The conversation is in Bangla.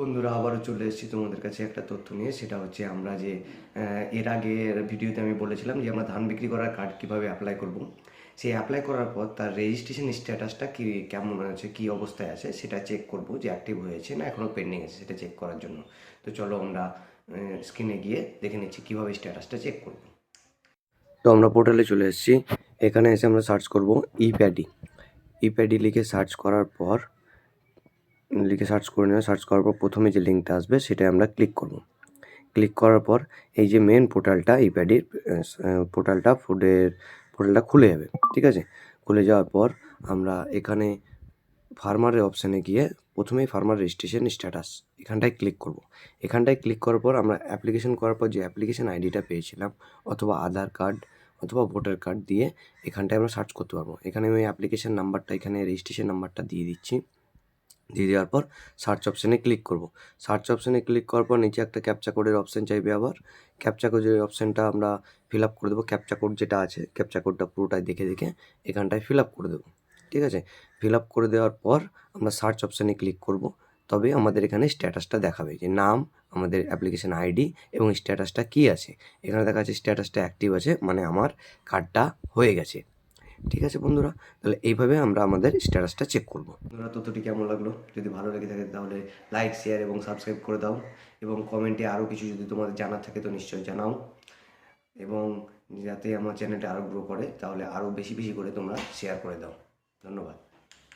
বন্ধুরা, আবারও চলে এসেছি তোমাদের কাছে একটা তথ্য নিয়ে। সেটা হচ্ছে আমরা যে এর আগের ভিডিওতে আমি বলেছিলাম যে, আমরা ধান বিক্রি করার কার্ড কীভাবে অ্যাপ্লাই করব। সেই অ্যাপ্লাই করার পর তার রেজিস্ট্রেশন স্ট্যাটাসটা কি, কেমন আছে, কি অবস্থায় আছে, সেটা চেক করব যে অ্যাক্টিভ হয়েছে না এখনও পেন্ডিং আছে, সেটা চেক করার জন্য। তো চলো আমরা স্ক্রিনে গিয়ে দেখে নিচ্ছি কীভাবে স্ট্যাটাসটা চেক করব। তো আমরা পোর্টালে চলে এসেছি। এখানে এসে আমরা সার্চ করব ই প্যাডি ই প্যাডি লিখে সার্চ করার পর লিখে সার্চ করে নেওয়া সার্চ করার পর প্রথমে যে লিঙ্কটা আসবে সেটাই আমরা ক্লিক করব। ক্লিক করার পর এই যে মেন পোর্টালটা এই পোর্টালটা ফুডের পোর্টালটা খুলে যাবে, ঠিক আছে? খুলে যাওয়ার পর আমরা এখানে ফার্মারের অপশানে গিয়ে প্রথমেই ফার্মার রেজিস্ট্রেশন স্ট্যাটাস এখানটায় ক্লিক করব। এখানটায় ক্লিক করার পর আমরা অ্যাপ্লিকেশন করার পর যে অ্যাপ্লিকেশন আইডিটা পেয়েছিলাম, অথবা আধার কার্ড অথবা ভোটার কার্ড দিয়ে এখানটায় আমরা সার্চ করতে পারব। এখানে আমি অ্যাপ্লিকেশন নাম্বারটা এখানে রেজিস্ট্রেশন নাম্বারটা দিয়ে দিচ্ছি। দিয়ে দেওয়ার পর সার্চ অপশানে ক্লিক করব। সার্চ অপশানে ক্লিক করার পর নিচে একটা ক্যাপচা কোডের অপশান চাইবে আবার। ক্যাপচা কোডের অপশানটা আমরা ফিল আপ করে দেবো। ক্যাপচা কোড যেটা আছে ক্যাপচা কোডটা পুরোটাই দেখে দেখে এখানটায় ফিল আপ করে দেবো। ঠিক আছে? ফিল আপ করে দেওয়ার পর আমরা সার্চ অপশানে ক্লিক করব। তবে আমাদের এখানে স্ট্যাটাসটা দেখাবে যে নাম, আমাদের অ্যাপ্লিকেশন আইডি এবং স্ট্যাটাসটা কী আছে। এখানে দেখা যাচ্ছে স্ট্যাটাসটা অ্যাক্টিভ আছে মানে আমার কার্ডটা হয়ে গেছে। ঠিক আছে বন্ধুরা? তাহলে এইভাবে আমরা আমাদের স্ট্যাটাসটা চেক করব। বন্ধুরা, তথ্যটি কেমন লাগল? যদি ভালো লেগে থাকে তাহলে লাইক শেয়ার এবং সাবস্ক্রাইব করে দাও এবং কমেন্টে আরও কিছু যদি তোমাদের জানার থাকে তো নিশ্চয়ই জানাও। এবং যাতে আমার চ্যানেলটা আরও গ্রো করে, তাহলে আরও বেশি বেশি করে তোমরা শেয়ার করে দাও। ধন্যবাদ।